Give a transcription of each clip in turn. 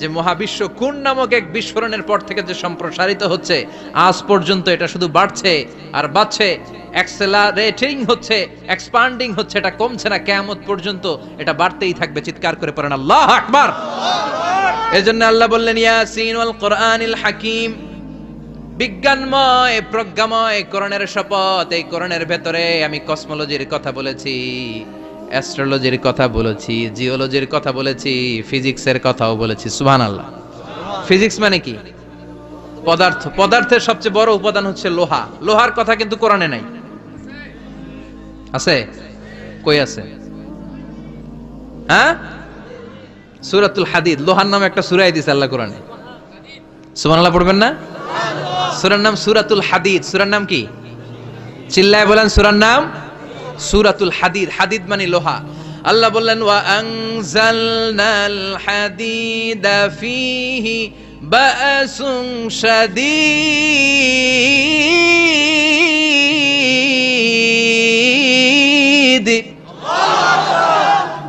যে মহাবিশ্ব কোন নামক এক বিস্ফোরণের পর থেকে যে সম্প্রসারিত হচ্ছে, আজ পর্যন্ত এটা শুধু বাড়ছে আর বাড়ছে। অ্যাক্সেলারেটিং হচ্ছে এক্সপান্ডিং হচ্ছে, এটা কমছে না, কেয়ামত পর্যন্ত এটা বাড়তেই থাকবে, চিৎকার করে পড়েন আল্লাহ আকবার। এজন্য আল্লাহ বললেন, ইয়াসিন ওয়াল কোরআনিল হাকিম, বিজ্ঞানময়, প্রজ্ঞাময়, করণের শপথ, এই করণের ভেতরে আমি কসমোলজির কথা বলেছি। অ্যাস্ট্রোলজির কথা বলেছি জিওলজির কথা বলেছি ফিজিক্সের কথাও বলেছি সুবহান আল্লাহ ফিজিক্স মানে কি? পদার্থ। পদার্থের সবচেয়ে বড় উপাদান হচ্ছে লোহা। লোহার কথা কিন্তু কোরআনে নাই। আছে? কই আছে? হ্যাঁ? সুরাতুল হাদিদ। লোহার নামে একটা সুরাই দিছে আল্লাহ কোরআনে। সুবহানাল্লাহ পড়বেন না? সূরার নাম সুরাতুল হাদিদ। সূরার নাম কি? চিল্লায় বলেন সূরার নাম সুরাতুল হাদিদ হাদিদ মানে লোহা। আল্লাহ বললেন, ওয়া আনজালনাল হাদিদা ফীহি বাসুন শাদীদ।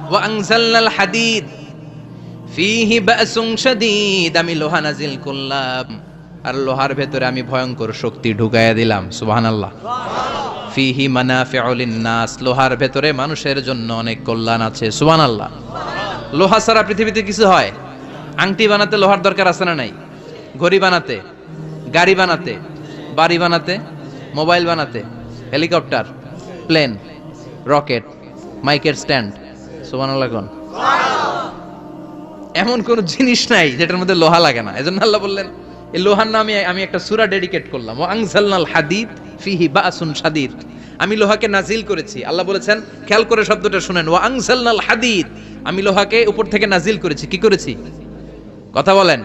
ওয়া আনজালনাল হাদিদ ফিহি বাসুন শাদীদ। আমি লোহা নাজিল করলাম। আর লোহার ভেতরে আমি ভয়ঙ্কর শক্তি ঢুকাইয়া দিলাম। সুবহানাল্লাহ সুবহানাল্লাহ। ফিহি মানাফিউ লিন্নাস। লোহার ভেতরে মানুষের জন্য অনেক কল্যাণ আছে, সুবহানাল্লাহ। লোহা ছাড়া পৃথিবীতে কিছু হয়? আংটি বানাতে লোহার দরকার আছে না নাই? ঘড়ি বানাতে, গাড়ি বানাতে, বাড়ি বানাতে, মোবাইল বানাতে, হেলিকপ্টার, প্লেন, রকেট, মাইকের স্ট্যান্ড, সুবহানাল্লাহ কোন? এমন কোন জিনিস নাই যেটার মধ্যে লোহা লাগে না। এজন্য আল্লাহ বললেন এই লোহার নামে আমি একটা সুরা ডেডিকেট করলাম। ও আনজালনাল হাদিদ ফিহি বা বাসুন শাদীদ। আমি লোহাকে নাজিল করেছি। আল্লাহ বলেছেন, খেয়াল করে শব্দটা শুনেন। ও আনজালনাল হাদিদ। আমি লোহাকে উপর থেকে নাজিল করেছি। কি করেছি? কথা বলেন।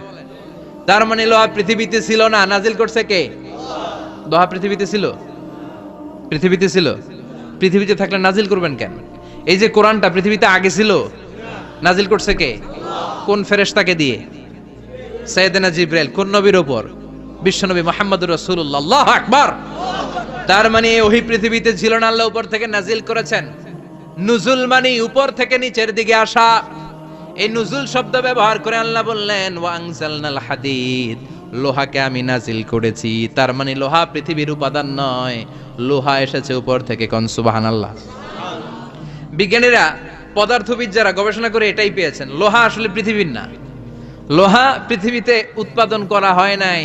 তার মানে লোহা পৃথিবীতে ছিল না। নাজিল করছে কে? লোহা পৃথিবীতে ছিল? পৃথিবীতে ছিল। পৃথিবীতে থাকলে নাজিল করবেন কেন? এই যে কোরআনটা পৃথিবীতে আগে ছিল, নাজিল করছে কে? কোন ফেরেশতাকে দিয়ে? সৈয়দনা জিব্রাইল, কোন নবীর উপর বিশ্বনবী মোহাম্মদুর রাসূলুল্লাহ, আল্লাহু আকবার। তার মানে ওহি পৃথিবীতে ছিল না আল্লাহ উপর থেকে নাজিল করেছেন। নুজুল মানে উপর থেকে নিচের দিকে আসা। এই নুজুল শব্দ ব্যবহার করে আল্লাহ বললেন, ওয়া আনজালনাল হাদিদ। লোহাকে আমি নাজিল করেছি। তার মানে লোহা পৃথিবীর উপাদান নয়। লোহা এসেছে উপর থেকে কনসুবাহান আল্লাহ বিজ্ঞানীরা পদার্থবিদ যারা গবেষণা করে এটাই পেয়েছেন। লোহা আসলে পৃথিবীর না। লোহা পৃথিবীতে উৎপাদন করা হয় নাই।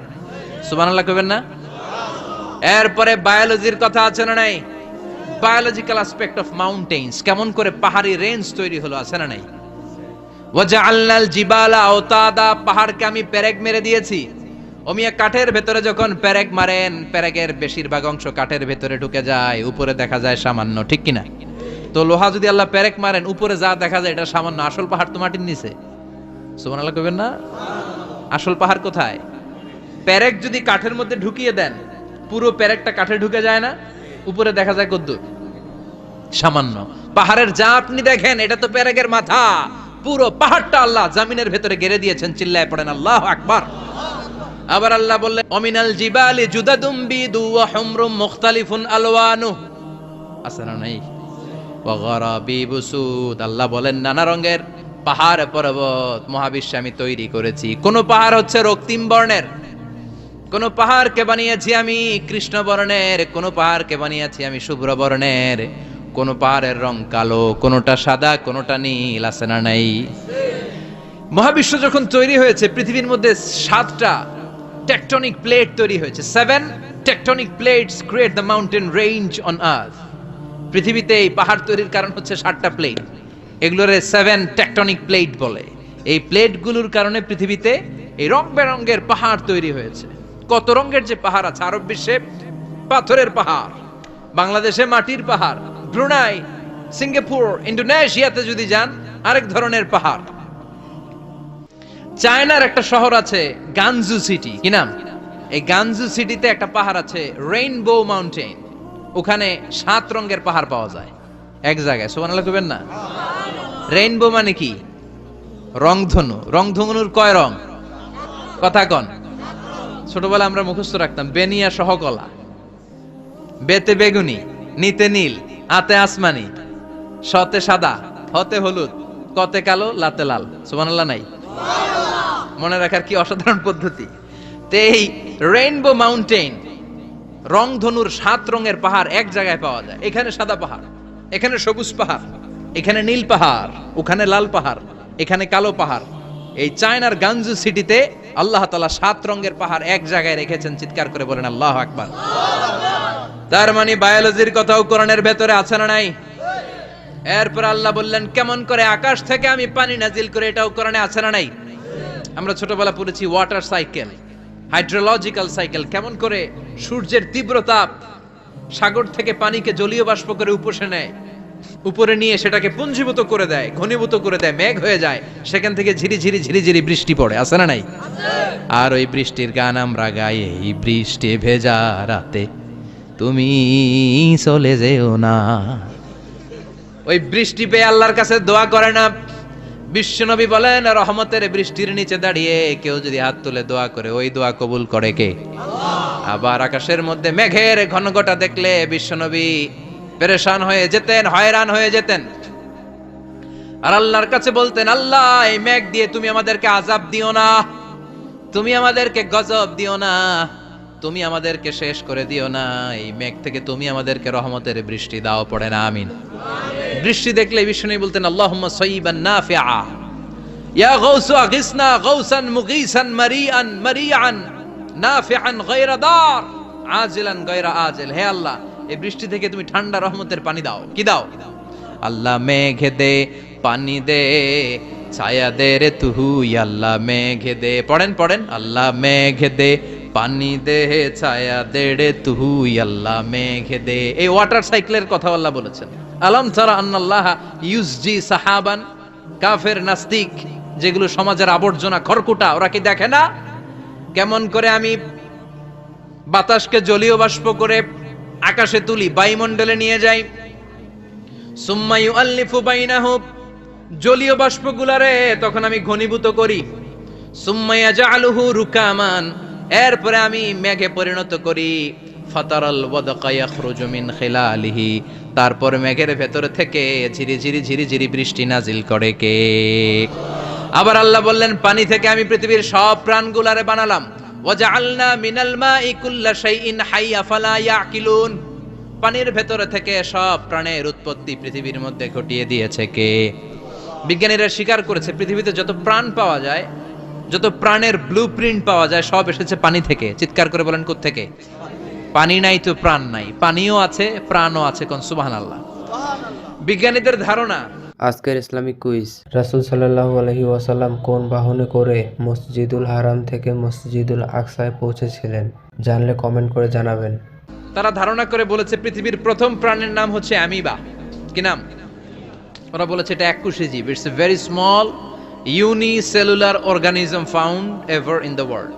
সুবহানাল্লাহ কইবেন না? এরপরে বায়োলজির কথা আছে না নাই? বায়োলজিক্যাল অ্যাসপেক্ট অফ মাউন্টেন্স কেমন করে পাহাড়ি রেঞ্জ তৈরি হলো আছে না নাই? ওয়াজআলনাল জিবালা আওতাদা, পাহাড়কে আমি পেরেক মেরে দিয়েছি। অমিয়া কাঠের ভেতরে যখন পেরেক মারেন পেরেকের বেশিরভাগ অংশ কাঠের ভেতরে ঢুকে যায়, উপরে দেখা যায় সামান্য, ঠিক কিনা? তো লোহা যদি আল্লাহ পেরেক মারেন, উপরে যা দেখা যায়, এটা সামান্য আসল পাহাড় তো মাটির নিচে। সুবহানাল্লাহ কইবেন না? আসল পাহাড় কোথায়? প্যারেক যদি কাঠের মধ্যে ঢুকিয়ে দেন, পুরো প্যারেকটা কাঠে ঢুকে যায় না, উপরে দেখা যায় কদ্দুর। সামান্য। পাহাড়ের যা আপনি দেখেন, এটা তো প্যারেকের মাথা। পুরো পাহাড়টা আল্লাহ জামিনের ভেতরে গেড়ে দিয়েছেন, চিল্লায় পড়েন, আল্লাহ আকবার। আবার আল্লাহ বললেন, অমিনাল জিবালি জুদাদুম বিদু ওয়া মুখতালিফুন আলওয়ানু। আছে না নাই? ওয়া গারাবিবু আল্লাহ বলেন, নানা রঙের পাহাড় পর্বত মহাবিশ্বে আমি তৈরি করেছি। কোন পাহাড় হচ্ছে রক্তিম বর্ণের। কোন পাহাড়কে বানিয়েছি আমি কৃষ্ণ বর্ণের, কোন পাহাড়কে বানিয়েছি আমি শুভ্র বর্ণের। কোন পাহাড়ের রং কালো, কোনটা সাদা, কোনটা নীল, আছে না নাই? মহাবিশ্ব যখন তৈরি হয়েছে, পৃথিবীর মধ্যে সাতটা টেকটনিক প্লেট তৈরি হয়েছে। Seven tectonic plates create the mountain range on earth পৃথিবীতে এই পাহাড় তৈরির কারণ হচ্ছে সাতটা প্লেট এগুলোরে সেভেন টেকটনিক প্লেট বলে। এই প্লেটগুলোর কারণে পৃথিবীতে এই রং বেরঙ্গের পাহাড় তৈরি হয়েছে। কত রঙের যে পাহাড় আছে, আরব বিশ্বে পাথরের পাহাড়, বাংলাদেশে মাটির পাহাড়, ব্রুনাই, সিঙ্গাপুর, ইন্দোনেশিয়াতে যদি যান, আরেক ধরনের পাহাড়। চায়নার একটা শহর আছে গানজু সিটি, কি নাম? এই গানজু সিটিতে একটা পাহাড় আছে রেইনবো মাউন্টেন ওখানে সাত রঙের পাহাড় পাওয়া যায়, এক জায়গায় সোমানাল্লাহ কইবেন না? রেইনবো মানে কি? রংধনু, রংধনুর কয় রং? কথা কন। ছোটবেলা আমরা মুখস্থ রাখতাম, বেনিয়া সহকলা। বেতে বেগুনি, নিতে নীল, আতে আসমানি, সতে সাদা, হতে হলুদ, কতে কালো, লাতে লাল। সুবহানাল্লাহ নাই? মনে রাখার কি অসাধারণ পদ্ধতি? এই রেইনবো মাউন্টেন রংধনুর সাত রঙের পাহাড় এক জায়গায় পাওয়া যায়। এখানে সাদা পাহাড়, এখানে সবুজ পাহাড়, এখানে নীল পাহাড়, ওখানে লাল পাহাড়, এখানে কালো পাহাড়। এই চায়নার গাঞ্জু সিটিতে আল্লাহ তালা সাত রঙের পাহাড় এক জায়গায় রেখেছেন। চিৎকার করে বলেন, আল্লাহ আকবার। তার মানে বায়োলজির কথাও কোরআনের ভেতরে আছে না নাই? এরপর আল্লাহ বললেন, কেমন করে আকাশ থেকে আমি পানি নাজিল করে এটাও কোরআনে আছে না নাই? আমরা ছোটবেলা পড়েছি ওয়াটার সাইকেল, হাইড্রোলজিক্যাল সাইকেল। কেমন করে সূর্যের তীব্র তাপ সাগর থেকে পানিকে জলীয় বাষ্প করে উপসে নেয়। উপরে নিয়ে সেটাকে পুঞ্জীভূত করে দেয়, ঘনীভূত করে দেয়, মেঘ হয়ে যায়। সেখান থেকে ঝিরি ঝিরি ঝিরি ঝিরি বৃষ্টি পড়ে, আছে না নাই? আর ওই বৃষ্টির গান আমরা গাই এই বৃষ্টি ভেজা রাতে। তুমি চলে যেও না। ওই বৃষ্টি পেয়ে আল্লাহর কাছে দোয়া করে না। বিশ্বনবী বলেন, রহমতের বৃষ্টির নিচে দাঁড়িয়ে কেউ যদি হাত তুলে দোয়া করে, ওই দোয়া কবুল করে কে? আবার আকাশের মধ্যে মেঘের ঘনঘটা দেখলে বিশ্বনবী পেরেশান হয়ে যেতেন, হয়রান হয়ে যেতেন। আর আল্লাহর কাছে বলতেন, আল্লাহ, এই মেঘ দিয়ে তুমি আমাদেরকে আজাব দিও না। তুমি আমাদেরকে গজব দিও না। তুমি আমাদেরকে শেষ করে দিও না। এই মেঘ থেকে তুমি আমাদেরকে রহমতের বৃষ্টি দাও, পড়ে না, আমিন। বৃষ্টি দেখলে বিষ্ণু বলতেন সাইয়িবান নাফিআ। ইয়া গায়রা দার। আজিলান গায়রা আজিল। হে আল্লাহ এই বৃষ্টি থেকে তুমি ঠান্ডা রহমতের পানি দাও। কি দাও? আল্লাহ মেঘে দে পানি দে, ছায়া দে রে তুহু আল্লাহ মেঘে দে। পড়েন পড়েন। আল্লাহ মেঘে দে পানি দে, ছায়া দে রে তুহু আল্লাহ মেঘে দে। এই ওয়াটার সাইকেলের কথা আল্লাহ বলেছেন। আলম তারা আন্নাল্লাহ ইউসজি সাহাবান, কাফের নাস্তিক, যেগুলো সমাজের আবর্জনা, খড়কুটা, ওরা কি দেখে না? কেমন করে আমি বাতাসকে জলীয় বাষ্প করে আকাশে তুলি বায়ুমণ্ডলে নিয়ে যাই। সুম্মায়ু আল্লিফু বাইনাহু। জলীয় বাষ্পগুলারে তখন আমি ঘনীভূত করি। সুম্মাইয়া জাআলুহু রুকামান। এরপরে আমি মেঘে পরিণত করি। ফাতারাল ওয়াদকা ইয়াখরুজু মিন তারপর মেঘের ভেতর থেকে ঝিরি ঝিরি ঝিরি ঝিরি বৃষ্টি নাজিল করে কে। আবার আল্লাহ বললেন, পানি থেকে আমি পৃথিবীর সব প্রাণগুলারে বানালাম। ইয়াকিলুন। পানির ভেতরে থেকে সব প্রাণের উৎপত্তি পৃথিবীর মধ্যে ঘটিয়ে দিয়েছে কে? বিজ্ঞানীরা স্বীকার করেছে, পৃথিবীতে যত প্রাণ পাওয়া যায়, যত প্রাণের ব্লু প্রিন্ট পাওয়া যায়, সব এসেছে পানি থেকে। চিৎকার করে বলেন থেকে পানি নাই তো প্রাণ নাই। পানিও আছে, প্রাণও আছে কোন? সুবাহান আল্লাহ বিজ্ঞানীদের ধারণা আজকের ইসলামিক কুইজ। রাসুল সাল্লাহু আলহি ওয়াসাল্লাম কোন বাহনে করে মসজিদুল হারাম থেকে মসজিদুল আকসায় পৌঁছেছিলেন? জানলে কমেন্ট করে জানাবেন। তারা ধারণা করে বলেছে পৃথিবীর প্রথম প্রাণের নাম হচ্ছে অ্যামিবা। কি নাম? ওরা বলেছে এটা এককুশে জীব। It's a very small unicellular organism found ever in the world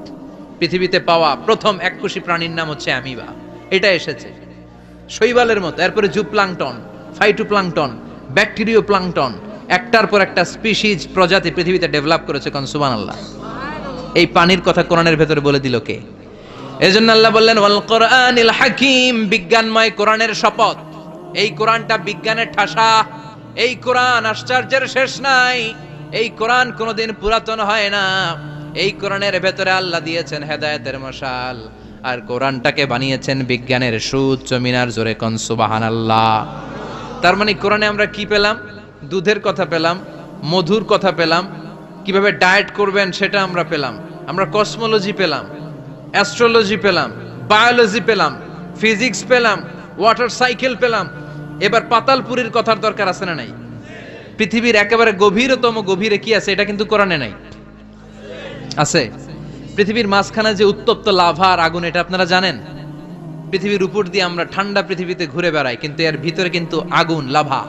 পৃথিবীতে পাওয়া প্রথম এককুশি প্রাণীর নাম হচ্ছে অ্যামিবা। এটা এসেছে। শৈবালের মতো এরপরে জুপ্লাংটন ফাইটোপ্লাংটন ব্যাকটেরিও প্লাংটন, একটার পর একটা স্পিসিজ প্রজাতি পৃথিবীতে ডেভেলপ করেছে কোন আল্লাহ এই পানির কথা কোরআনের ভেতরে বলে দিল কে? এজন্য আল্লাহ বললেন, ওয়াল হাকিম, বিজ্ঞানময় কোরআনের শপথ। এই কোরআনটা বিজ্ঞানের ঠাসা। এই কোরআন আশ্চর্যের শেষ নাই। এই কোরআন কোনোদিন পুরাতন হয় না। এই কোরআনের ভেতরে আল্লাহ দিয়েছেন হেদায়েতের মশাল। আর কোরআনটাকে বানিয়েছেন বিজ্ঞানের সুউচ্চ মিনার জোরে কন, সুবহানাল্লাহ। তার মানে কোরআনে আমরা কি পেলাম? দুধের কথা পেলাম, মধুর কথা পেলাম, কীভাবে ডায়েট করবেন সেটা আমরা পেলাম, আমরা কসমোলজি পেলাম, অ্যাস্ট্রোলজি পেলাম, বায়োলজি পেলাম, ফিজিক্স পেলাম, ওয়াটার সাইকেল পেলাম, এবার পাতালপুরীর কথার দরকার আছে না নাই? পৃথিবীর একেবারে গভীরতম গভীরে কি আছে? এটা কিন্তু কোরআনে নাই। আছে? পৃথিবীর মাঝখানে যে উত্তপ্ত লাভা আর আগুন, এটা আপনারা জানেন? পৃথিবীর উপর দিয়ে আমরা ঠান্ডা পৃথিবীতে ঘুরে বেড়াই, কিন্তু এর ভিতরে কিন্তু আগুন, লাভা।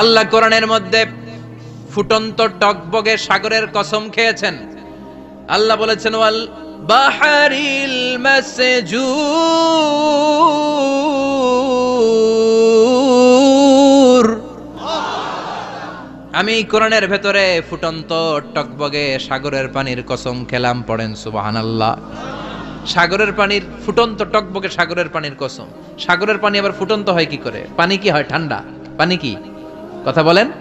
আল্লাহ কোরআনের মধ্যে ফুটন্ত টকবগে সাগরের কসম খেয়েছেন। আল্লাহ বলেছেন, ওয়াল বাহারিল মাসজুর। আমি কোরআনের ভেতরে ফুটন্ত টকবগে সাগরের পানির কসম খেলাম, পড়েন সুবহানাল্লাহ। সাগরের পানির ফুটন্ত টকবগে সাগরের পানির কসম। সাগরের পানি আবার ফুটন্ত হয় কি করে? পানি কি হয় ঠান্ডা? পানি কি? কথা বলেন?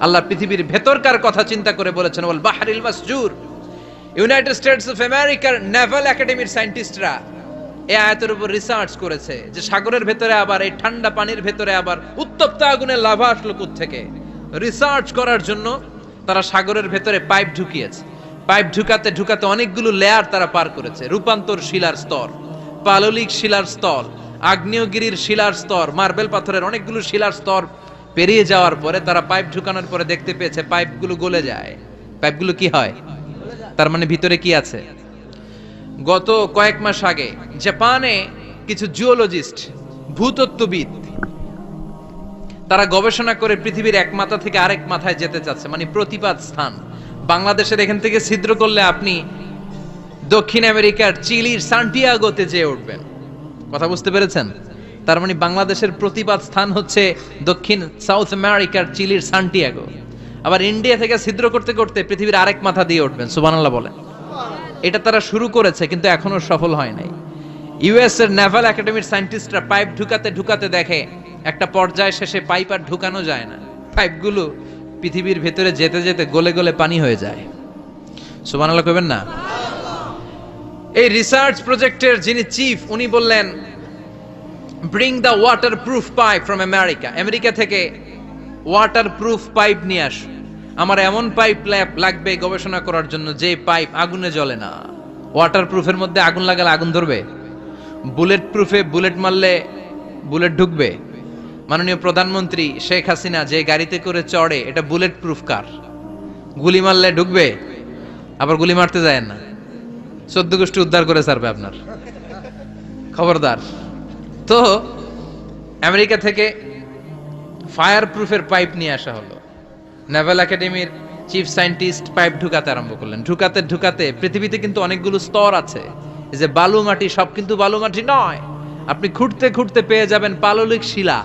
আল্লাহ পৃথিবীর ভেতরকার কথা চিন্তা করে বলেছেন বল বাহারিল মাসজুর। ইউনাইটেড স্টেটস অফ আমেরিকার নেভাল একাডেমির সায়েন্টিস্টরা এই আয়াতের উপর রিসার্চ করেছে যে সাগরের ভেতরে আবার, এই ঠান্ডা পানির ভেতরে আবার উত্তপ্ত আগুনের লাভা আসলো থেকে রিসার্চ করার জন্য তারা সাগরের ভেতরে পাইপ ঢুকিয়েছে। পাইপ ঢুকাতে ঢুকাতে অনেকগুলো লেয়ার তারা পার করেছে। রূপান্তর শিলার স্তর, পাললিক শিলার স্তর, আগ্নেয়গিরির শিলার স্তর, মার্বেল পাথরের অনেকগুলো শিলার স্তর পেরিয়ে যাওয়ার পরে তারা পাইপ ঢুকানোর পরে দেখতে পেয়েছে পাইপগুলো গলে যায়। পাইপগুলো কি হয়? তার মানে ভিতরে কি আছে? গত কয়েক মাস আগে জাপানে কিছু জিওলজিস্ট ভূতত্ত্ববিদ, তারা গবেষণা করে পৃথিবীর এক মাথা থেকে আরেক মাথায় যেতে চাচ্ছে মানে প্রতিপাদ স্থান। বাংলাদেশের এখান থেকে ছিদ্র করলে আপনি দক্ষিণ আমেরিকার চিলির সান্টিয়াগোতে যেয়ে উঠবেন। কথা বুঝতে পেরেছেন? তার মানে বাংলাদেশের প্রতিবাদ স্থান হচ্ছে দক্ষিণ সাউথ আমেরিকার চিলির সান্টিয়াগো। আবার ইন্ডিয়া থেকে ছিদ্র করতে করতে পৃথিবীর আরেক মাথা দিয়ে উঠবেন, সুবহানাল্লাহ বলেন। এটা তারা শুরু করেছে, কিন্তু এখনও সফল হয় নাই। ইউএস এর নেভাল একাডেমির সায়েন্টিস্টরা পাইপ ঢুকাতে ঢুকাতে দেখে, একটা পর্যায় শেষে পাইপ আর ঢুকানো যায় না। পাইপগুলো পৃথিবীর ভেতরে যেতে যেতে গলে গলে পানি হয়ে যায়। সুবহানাল্লাহ কইবেন না? এই রিসার্চ প্রজেক্টের যিনি চিফ উনি বললেন bring the waterproof pipe from America America থেকে ওয়াটার প্রুফ পাইপ নিয়ে আস। আমার এমন পাইপ লাগবে গবেষণা করার জন্য যে পাইপ আগুনে জ্বলে না। ওয়াটার প্রুফের মধ্যে আগুন লাগালে আগুন ধরবে। বুলেট প্রুফে বুলেট মারলে বুলেট ঢুকবে। মাননীয় প্রধানমন্ত্রী শেখ হাসিনা যে গাড়িতে করে চড়ে, এটা বুলেট প্রুফ কার গুলি মারলে ঢুকবে, আবার গুলি মারতে যায় না। চোদ্দ গোষ্ঠী উদ্ধার করে ছাড়বে আপনার। খবরদার। তো, আমেরিকা থেকে ফায়ার প্রুফের পাইপ নিয়ে আসা হলো। নেভাল একাডেমির চিফ সায়েন্টিস্ট পাইপ ঢুকাতে আরম্ভ করলেন। ঢুকাতে ঢুকাতে পৃথিবীতে কিন্তু অনেকগুলো স্তর আছে। যে বালু মাটি সব কিন্তু বালু মাটি নয়। আপনি খুঁড়তে খুঁড়তে পেয়ে যাবেন পাললিক শিলা।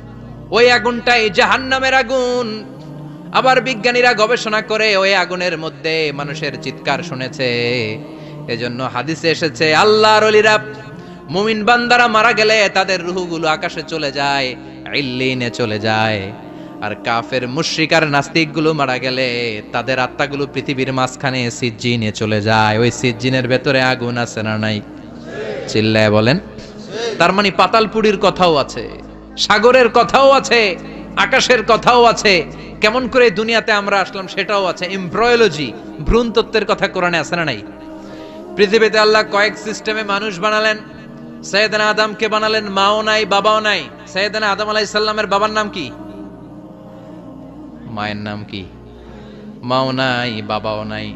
ওই আগুনটাই জাহান্নামের আগুন। আবার বিজ্ঞানীরা গবেষণা করে ওই আগুনের মধ্যে মানুষের চিৎকার শুনেছে। এজন্য হাদিসে এসেছে, আল্লাহর অলিরা মুমিন বান্দারা মারা গেলে তাদের রুহগুলো আকাশে চলে যায়, ইল্লিনে চলে যায়। আর কাফের মুশরিকার নাস্তিকগুলো মারা গেলে তাদের আত্মাগুলো পৃথিবীর মাঝখানে সিজ্জিনে চলে যায়। ওই সিজ্জিনের ভেতরে আগুন আছে না নাই? চিল্লায় বলেন। তার মানে পাতালপুরীর কথাও আছে। সাগরের কথাও আছে, আকাশের কথাও আছে, কেমন করে দুনিয়াতে আমরা আসলাম সেটাও আছে। এমব্রয়োলজি ভ্রূণ তত্ত্বের কথা কোরআনে আছে না নাই? পৃথিবীতে আল্লাহ কয়েক সিস্টেমে মানুষ বানালেন। সৈয়দনা আদমকে বানালেন, মাও নাই, বাবাও নাই। সৈয়দনা আদম আলাইহিস সালামের বাবার নাম কি? মায়ের নাম কি? মাও নাই, বাবাও নাই।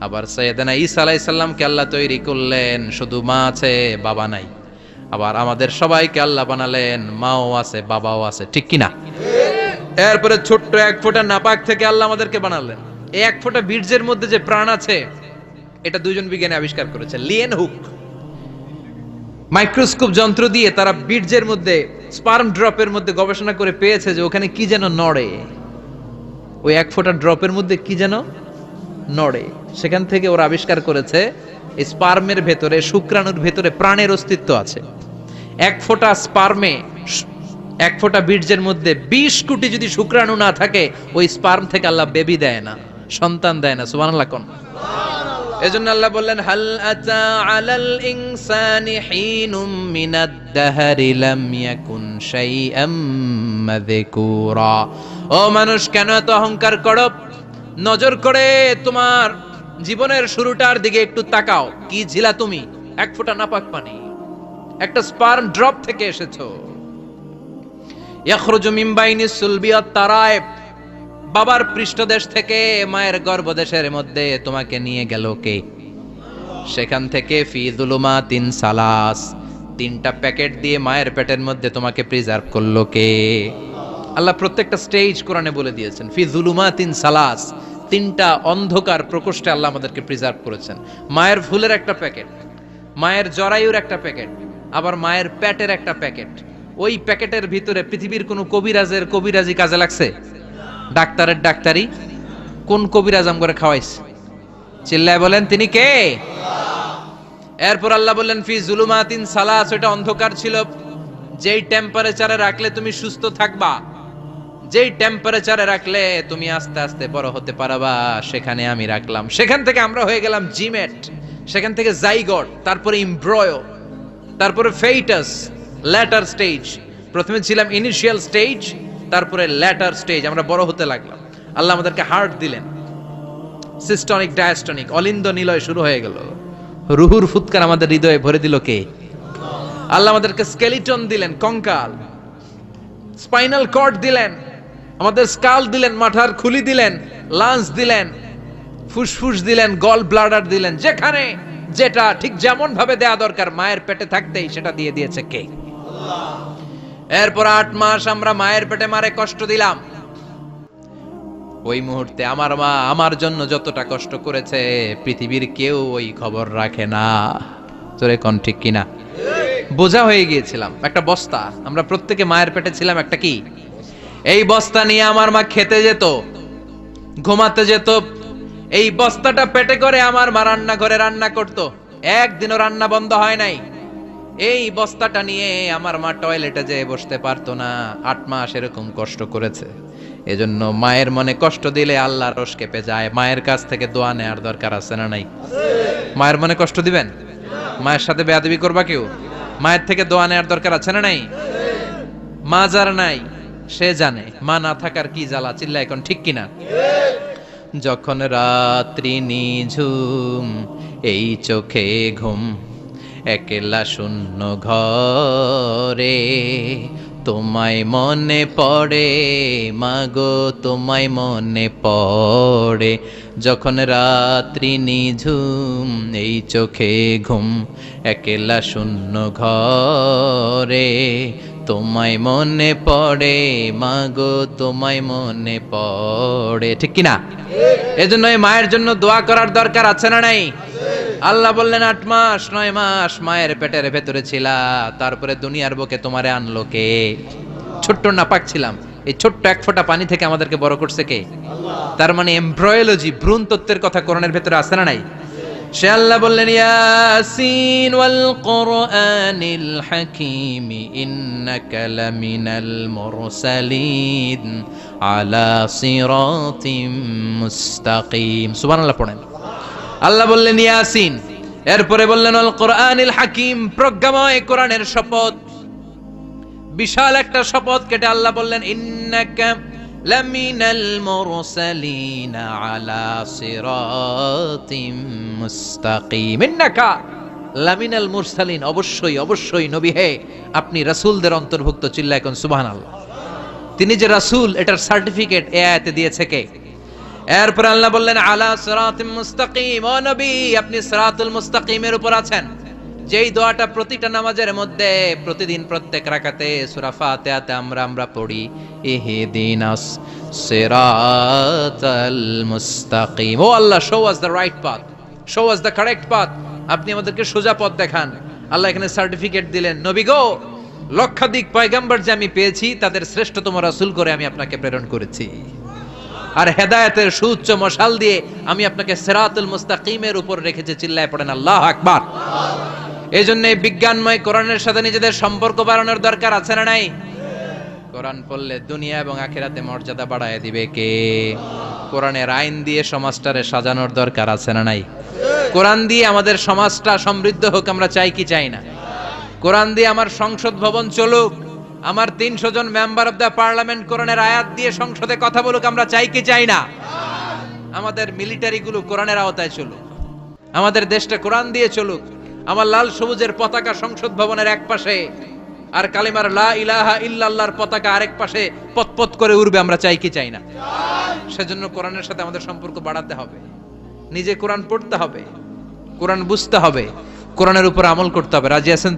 আবার সৈয়দনা ঈসা আলাইহিস সালামকে আল্লাহ তৈরি করলেন, শুধু মা আছে, বাবা নাই। আবার আমাদের সবাইকে আল্লাহ বানালেন, মাও আছে, বাবাও আছে, ঠিক কি না এরপরে ছোট্ট এক ফোঁটা নাপাক থেকে আল্লাহ আমাদেরকে বানালেন। এই এক ফোঁটা বীর্যের মধ্যে যে প্রাণ আছে, এটা দুজন বিজ্ঞানী আবিষ্কার করেছে, লিয়েন হুক। মাইক্রোস্কোপ যন্ত্র দিয়ে তারা বীর্যের মধ্যে, স্পার্ম ড্রপের মধ্যে গবেষণা করে পেয়েছে যে ওখানে কি যেন নড়ে। ওই এক ফোঁটা ড্রপের মধ্যে কি যেন নড়ে। সেখান থেকে ওরা আবিষ্কার করেছে স্পার্মের ভেতরে, শুক্রাণুর ভেতরে প্রাণের অস্তিত্ব আছে। এক ফোঁটা স্পার্মে, এক ফোঁটা বীর্যের মধ্যে বিশ কোটি যদি শুক্রাণু না থাকে, ওই স্পার্ম থেকে আল্লাহ বেবি দেয় না, সন্তান দেয় না, সুবহানাল্লাহ কোন? এজন্য আল্লাহ বললেন, হাল আতা আলাল ইনসানি হিনুম মিনাদ দাহরি লাম ইয়াকুন শাইআম মাযকুরা। ও মানুষ, কেন এত অহংকার করো? নজর করে তোমার জীবনের শুরুটার দিকে একটু তাকাও। কি ছিলা তুমি? এক ফোঁটা নাপাক পানি। একটা স্পার্ম ড্রপ থেকে এসেছ। ইয়াখরুজু মিন বাইনি সুলবিয়াত তারায়েব। বাবার পৃষ্ঠদেশ থেকে মায়ের গর্ভদেশের মধ্যে তোমাকে নিয়ে গেল কে? সেখান থেকে ফি তিন সালাস। তিনটা প্যাকেট দিয়ে মায়ের পেটের মধ্যে তোমাকে প্রিজার্ভ করল কে? আল্লাহ প্রত্যেকটা স্টেজ কোরআনে বলে দিয়েছেন, ফি তিন সালাস। তিনটা অন্ধকার প্রকোষ্ঠে আল্লাহ আমাদেরকে প্রিজার্ভ করেছেন। মায়ের ফুলের একটা প্যাকেট, মায়ের জরায়ুর একটা প্যাকেট, আবার মায়ের প্যাটের একটা প্যাকেট। ওই প্যাকেটের ভিতরে পৃথিবীর কোনো কবিরাজের কবিরাজি কাজে লাগছে? ডাক্তারের ডাক্তারি কোন কবিরাজ আম করে খাওয়াইছে? চিল্লায় বলেন, তিনি কে? এরপর আল্লাহ বললেন, ফি জুলুমাতিন সালাস ওটা অন্ধকার ছিল। যেই টেম্পারেচারে রাখলে তুমি সুস্থ থাকবা। যেই টেম্পারেচারে রাখলে তুমি আস্তে আস্তে বড় হতে পারবা, সেখানে আমি রাখলাম। সেখান থেকে আমরা হয়ে গেলাম জিমেট, সেখান থেকে জাইগট তারপরে ইমব্রয়, তারপরে ফেইটাস ল্যাটার স্টেজ প্রথমে ছিলাম ইনিশিয়াল স্টেজ তারপরে ল্যাটার স্টেজ আমরা বড় হতে লাগলাম। আল্লাহ আমাদেরকে হার্ট দিলেন। সিস্টনিক ডায়াস্টনিক অলিন্দ নিলয় শুরু হয়ে গেল। রুহুর ফুৎকার আমাদের হৃদয়ে ভরে দিল কে? আল্লাহ আমাদেরকে স্কেলিটন দিলেন, কঙ্কাল। স্পাইনাল কর্ড দিলেন। আমাদের স্কাল দিলেন মাথার খুলি দিলেন, লাঞ্চ দিলেন, ফুসফুস দিলেন, গল ব্লাডার দিলেন, যেখানে যেটা ঠিক যেমন ভাবে দেয়া দরকার, মায়ের পেটে থাকতেই সেটা দিয়ে দিয়েছে কে। এরপর আট মাস আমরা মায়ের পেটে মারে কষ্ট দিলাম। ওই মুহূর্তে আমার মা আমার জন্য যতটা কষ্ট করেছে, পৃথিবীর কেউ ওই খবর রাখে না। তোরে কোন ঠিক কিনা? বোঝা হয়ে গিয়েছিলাম। একটা বস্তা। আমরা প্রত্যেকে মায়ের পেটে ছিলাম, একটা কি? এই বস্তা নিয়ে আমার মা খেতে যেত, ঘুমাতে যেত। এই বস্তাটা পেটে করে আমার মা রান্না করে রান্না করত। একদিনও রান্না বন্ধ হয় নাই। এই বস্তাটা নিয়ে আমার মা টয়লেটে যেয়ে বসতে পারতো না। আট মাস এরকম কষ্ট করেছে। এজন্য মায়ের মনে কষ্ট দিলে আল্লাহ রস কেঁপে যায়। মায়ের কাছ থেকে দোয়া নেওয়ার দরকার আছে না নাই? মায়ের মনে কষ্ট দিবেন? মায়ের সাথে বেয়াদবি করবা কেউ? মায়ের থেকে দোয়া নেওয়ার দরকার আছে না নাই? মা যার নাই সে জানে, মা না থাকার কি জ্বালা চিল্লা এখন ঠিক কিনা? যখন রাত্রি নিঝুম, এই চোখে ঘুম, একলা শূন্য ঘরে, তোমায় মনে পড়ে মাগো তোমায় মনে পড়ে। যখন রাত্রি নিঝুম, এই চোখে ঘুম, একলা শূন্য ঘরে তোমায় মনে পড়ে মাগো তোমায় মনে পড়ে। ঠিক কিনা? এজন্য এই মায়ের জন্য দোয়া করার দরকার আছে না নাই? আল্লাহ বললেন, আট মাস, নয় মাস মায়ের পেটের ভেতরে ছিলা, তারপরে দুনিয়ার বুকে তোমারে আনলো কে? ছোট্ট নাপাক ছিলাম। এই ছোট্ট এক ফোঁটা পানি থেকে আমাদেরকে বড় করছে কে? তার মানে এমব্রয়োলজি ভ্রূণ তত্ত্বের কথা কোরআনের ভেতরে আছে না নাই? সে আল্লাহ বললেন, ইয়াসিন ওয়াল কোরআনিল হাকিম, ইন্নাকা লামিনাল মুরসালিন আলা সিরাতিম মুস্তাকিম। সুবহানাল্লাহ পড়েন। আল্লাহ বললেন, ইয়াসিন। এরপরে বললেন আল কোরআনিল হাকিম, প্রজ্ঞাময় কোরআনের শপথ। বিশাল একটা শপথ কেটে আল্লাহ বললেন, ইন্নাকা লামিনাল মুরসালিন আলা সিরাতিম মুস্তাকিম ইন্নাকা লামিনাল মুরসালিন অবশ্যই অবশ্যই নবী হে, আপনি রাসূলদের অন্তর্ভুক্ত চিল্লা এখন সুবহানাল্লাহ। তিনি যে রাসূল, এটার সার্টিফিকেট এ আয়াতে দিয়েছে কে? এরপর আল্লাহ বললেন, আলা সিরাতিম মুস্তাকিম। ও নবী, আপনি সিরাতুল মুস্তাকিমের উপর আছেন। যেই দোয়াটা প্রতিটা নামাজের মধ্যে প্রতিদিন প্রত্যেক রাকাতে, সূরা ফাতিহাতে আমরা আমরা পড়ি, ইহদিনাস সিরাতাল মুস্তাকিম। ও আল্লাহ show us the right path show us the correct path আপনি আমাদেরকে সোজা পথ দেখান। আল্লাহ এখানে সার্টিফিকেট দিলেন, নবী গো, লক্ষাধিক পয়গাম্বর যে আমি পেয়েছি, তাদের শ্রেষ্ঠতম রাসূল করে আমি আপনাকে প্রেরণ করেছি। আর হেদায়েতের সুউচ্চ মশাল দিয়ে আমি আপনাকে সেরাতুল মুস্তাকিমের উপর রেখেছি। চিল্লায় পড়েন, আল্লাহ আকবার। এই জন্য বিজ্ঞানময় কোরআনের সাথে নিজেদের সম্পর্ক বাড়ানোর দরকার আছে না নাই? কোরআন পড়লে দুনিয়া এবং আখেরাতে মর্যাদা বাড়ায় দিবে কে? কোরআনের আইন দিয়ে সমাজটারে সাজানোর দরকার আছে না নাই? কোরআন দিয়ে আমাদের সমাজটা সমৃদ্ধ হোক আমরা চাই কি চাই না? কোরআন দিয়ে আমার সংসদ ভবন চলুক, আমার তিনশো জন মেম্বার অব দ্য পার্লামেন্ট কোরআনের আয়াত দিয়ে সংসদে কথা বলুক, আমরা চাই কি চাই না? আমাদের মিলিটারিগুলো কোরআনের আওতায় চলুক, আমাদের দেশটা কোরআন দিয়ে চলুক আমার লাল সবুজের পতাকা সংসদ ভবনের এক পাশে, আর কালিমার লা ইলাহা ইল্লাল্লাহর পতাকা আরেক পাশে পতপত করে উড়বে, আমরা চাই কি চাই না। সেজন্য কোরআনের সাথে আমাদের সম্পর্ক বাড়াতে হবে। নিজে কোরআন পড়তে হবে, কোরআন বুঝতে হবে, কোরআনের উপর আমল করতে হবে। রাজি আছেন?